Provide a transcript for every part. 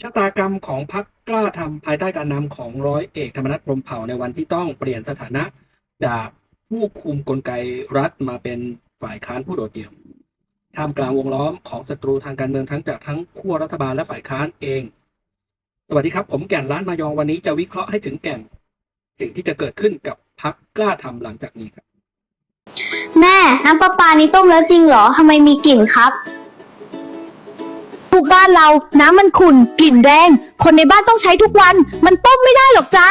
ชะตากรรมของพรรคกล้าทำภายใต้การนำของร้อยเอกธรรมนัฐพรมเผ่าในวันที่ต้องเปลี่ยนสถานะจากผู้คุมกลไกรัฐมาเป็นฝ่ายค้านผู้โดดเดี่ยวท่ามกลางวงล้อมของศัตรูทางการเมืองทั้งจากทั้งขั้วรัฐบาลและฝ่ายค้านเอง สวัสดีครับ ผมแก่นล้านมายองวันนี้จะวิเคราะห์ให้ถึงแก่น สิ่งที่จะเกิดขึ้นกับพรรคกล้าทำหลังจากนี้ครับ แม่น้ำประปานี้ต้มแล้วจริงเหรอทำไมมีกลิ่นครับ บ้านเราน้ำมันขุ่นกลิ่นแรงคนในบ้านต้องใช้ทุกวัน มันต้มไม่ได้หรอกจ้า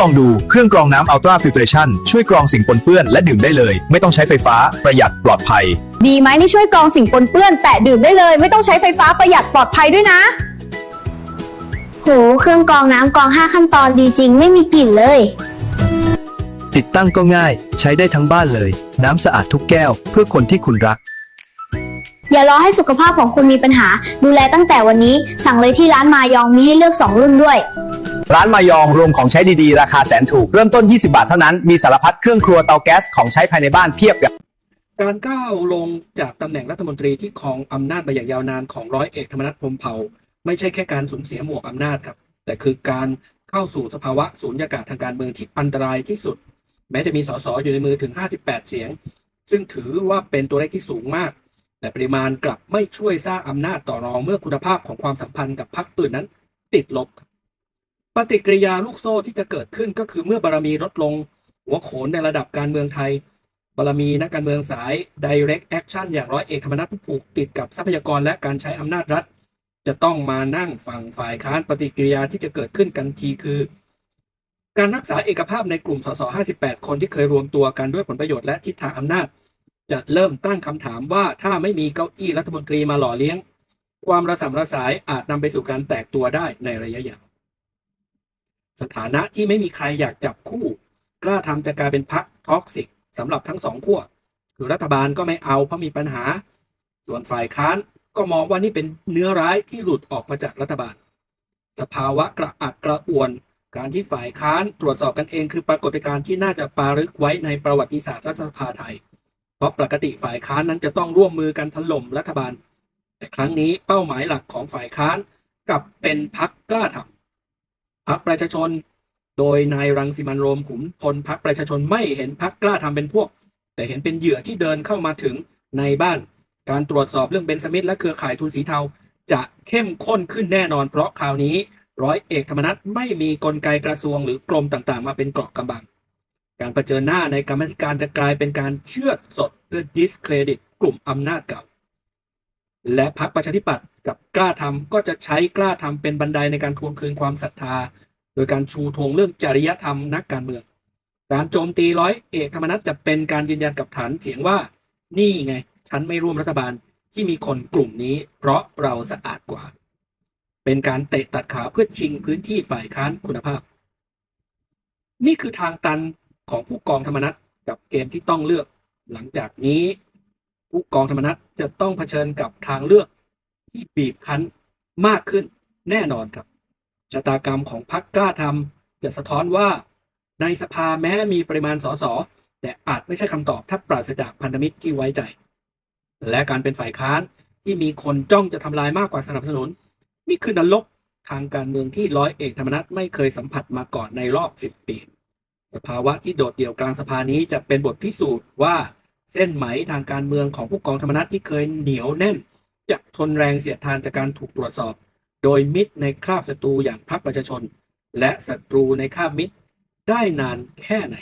ลองดูเครื่องกรองน้ำ Ultra Filtration ช่วยกรองสิ่งปนเปื้อนและดื่มได้เลย ไม่ต้องใช้ไฟฟ้าประหยัดปลอดภัย ดีไหมนี่ช่วยกรองสิ่งปนเปื้อน แต่ดื่มได้เลย ไม่ต้องใช้ไฟฟ้าประหยัดปลอดภัยด้วยนะ โห เครื่องกรองน้ำกรอง 5 ขั้นตอนดีจริงไม่มีกลิ่นเลย ติดตั้งก็ง่าย ใช้ได้ทั้งบ้านเลย น้ำสะอาดทุกแก้ว เพื่อคนที่คุณรัก อย่ารอให้สุขภาพของคุณมีปัญหา ดูแลตั้งแต่วันนี้สั่งเลยที่ร้านมายองมีให้เลือก 2 รุ่นด้วย ร้านมายองรวมของใช้ดีๆ ราคาแสนถูก เริ่มต้น 20 บาทเท่านั้น มีสารพัดเครื่องครัวเตาแก๊สของใช้ภายในบ้านเพียบการก้าวลงจากตำแหน่งรัฐมนตรีที่ครองอำนาจมาอย่างยาวนานของร้อยเอกธรรมนัฐพรหมเผ่า ไม่ใช่แค่การสูญเสียหมวกอำนาจครับ แต่คือการเข้าสู่สภาวะสูญญากาศทางการเมืองที่อันตรายที่สุด แม้จะมีสสอยู่ในมือถึง 58 เสียง ซึ่งถือว่าเป็นตัวเลขที่สูงมาก แต่ปริมาณกลับไม่ช่วยสร้างอำนาจต่อรองเมื่อคุณภาพของความสัมพันธ์กับพรรคอื่นนั้น ติดลบ ปฏิกิริยาลูกโซ่ที่จะเกิดขึ้นก็คือเมื่อบารมีลดลง หัวโขนในระดับการเมืองไทย บารมีนักการเมืองสาย direct action อย่างร้อยเอกธรรมนัฐผู้ผูกติดกับทรัพยากรและการใช้อำนาจรัฐ จะต้องมานั่งฝั่งฝ่ายค้านปฏิกิริยาที่จะเกิดขึ้นกันทีคือ การรักษาเอกภาพในกลุ่มสส58 คนที่เคยรวมตัวกันด้วยผลประโยชน์และทิศทางอำนาจ จะเริ่มตั้งคำถามว่าถ้าไม่มีเก้าอี้รัฐมนตรีมาหล่อเลี้ยง ความระสำระสายอาจนำไปสู่การแตกตัวได้ในระยะยาวสถานะที่ไม่มีใครอยากจับคู่ กล้าทำจะกลายเป็นพักท็อกซิกสำหรับทั้งสองขั้วคือรัฐบาลก็ไม่เอาเพราะมีปัญหา ส่วนฝ่ายค้านก็มองว่านี่เป็นเนื้อร้ายที่หลุดออกมาจากรัฐบาล สภาวะกระอักกระอ่วน การที่ฝ่ายค้านตรวจสอบกันเองคือปรากฏการณ์ที่น่าจะปารึกไว้ในประวัติศาสตร์รัฐสภาไทย เพราะปกติฝ่ายค้านนั้นจะต้องร่วมมือกันถล่มรัฐบาล แต่ครั้งนี้เป้าหมายหลักของฝ่ายค้านกลับเป็นพักกล้าทำพักประชาชน โดยนายรังสิมันโรมขุนพลพักประชาชนไม่เห็นพักกล้าทำเป็นพวก แต่เห็นเป็นเหยื่อที่เดินเข้ามาถึงในบ้านการตรวจสอบเรื่องเบนสมิธและเครือข่ายทุนสีเทา จะเข้มข้นขึ้นแน่นอนเพราะคราวนี้ ร้อยเอกธรรมนัฐไม่มีกลไกกระทรวงหรือกรมต่างๆ มาเป็นเกราะกำบัง การเผชิญหน้าในกรรมธิการจะกลายเป็นการเชื่อดสดเพื่อดิสเครดิตกลุ่มอำนาจเก่า และพรรคประชาธิปัตย์กับกล้าทำก็จะใช้กล้าทำเป็นบันไดในการทวงคืนความศรัทธา โดยการชูธงเรื่องจริยธรรมนักการเมือง การโจมตีร้อยเอกธรรมนัฐจะเป็นการยืนยันกับฐานเสียงว่า นี่ไง ฉันไม่ร่วมรัฐบาลที่มีคนกลุ่มนี้ เพราะเราสะอาดกว่า เป็นการเตะตัดขาเพื่อชิงพื้นที่ฝ่ายค้านคุณภาพ นี่คือทางตัน ของผู้กองธรรมนัฐกับเกมที่ต้องเลือก หลังจากนี้ ผู้กองธรรมนัฐจะต้องเผชิญกับทางเลือกที่บีบคั้นมากขึ้นแน่นอนครับชะตากรรมของพรรคกล้าทำจะสะท้อนว่า ในสภาแม้มีปริมาณสสแต่อาจไม่ใช่คำตอบถ้าปราศจากพันธมิตรที่ไว้ใจ และการเป็นฝ่ายค้านที่มีคนจ้องจะทำลายมากกว่าสนับสนุน นี่คือนรกทางการเมืองที่ร้อยเอกธรรมนัฐไม่เคยสัมผัสมาก่อนในรอบสิบปี สภาวะที่โดดเดี่ยวกลางสภานี้จะเป็นบทพิสูจน์ว่าเส้นไหมทางการเมืองของผู้กองธรรมนัฐที่เคยเหนียวแน่น จะทนแรงเสียดทานจากการถูกตรวจสอบ โดยมิตรในคราบศัตรูอย่างพรรคประชาชน และศัตรูในคราบมิตรได้นานแค่ไหน